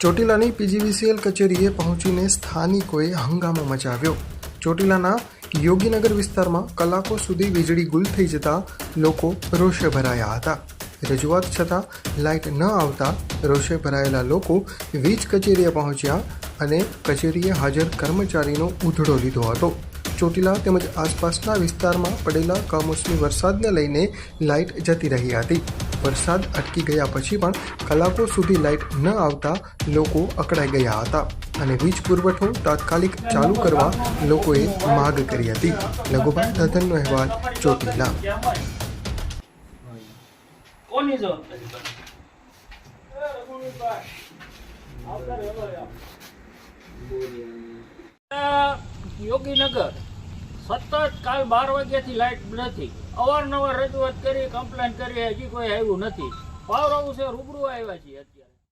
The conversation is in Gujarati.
ચોટીલાની પીજીવીસીએલ કચેરીએ પહોંચીને સ્થાનિકોએ હંગામો મચાવ્યો. ચોટીલાના યોગીનગર વિસ્તારમાં કલાકો સુધી વીજળી ગુલ થઈ જતા લોકો રોષે ભરાયા હતા. રજૂઆત છતાં લાઇટ ન આવતા રોષે ભરાયેલા લોકો વીજ કચેરીએ પહોંચ્યા અને કચેરીએ હાજર કર્મચારીનો ઉધડો લીધો હતો. ચોટીલા તેમજ આસપાસના વિસ્તારમાં પડેલા કમોસમી વરસાદને લઈને લાઇટ જતી રહી હતી. વરસાદ અટકી ગયા પછી પણ કલાકો સુધી લાઇટ ન આવતા લોકો અકળાઈ ગયા હતા અને વીજ પુરવઠો તાત્કાલિક ચાલુ કરવા લોકોએ માગ કરી હતી. લઘુભાઈ દધનનો અહેવાલ ચોટીલા. કોની યોગીનગર. સતત કાલ બાર વાગ્યાથી લાઇટ નથી. અવારનવાર રજૂઆત કરી કમ્પ્લેન કરી, હજી કોઈ આવ્યું નથી. પાવર હાઉસે રૂબરૂ આવ્યા છીએ અત્યારે.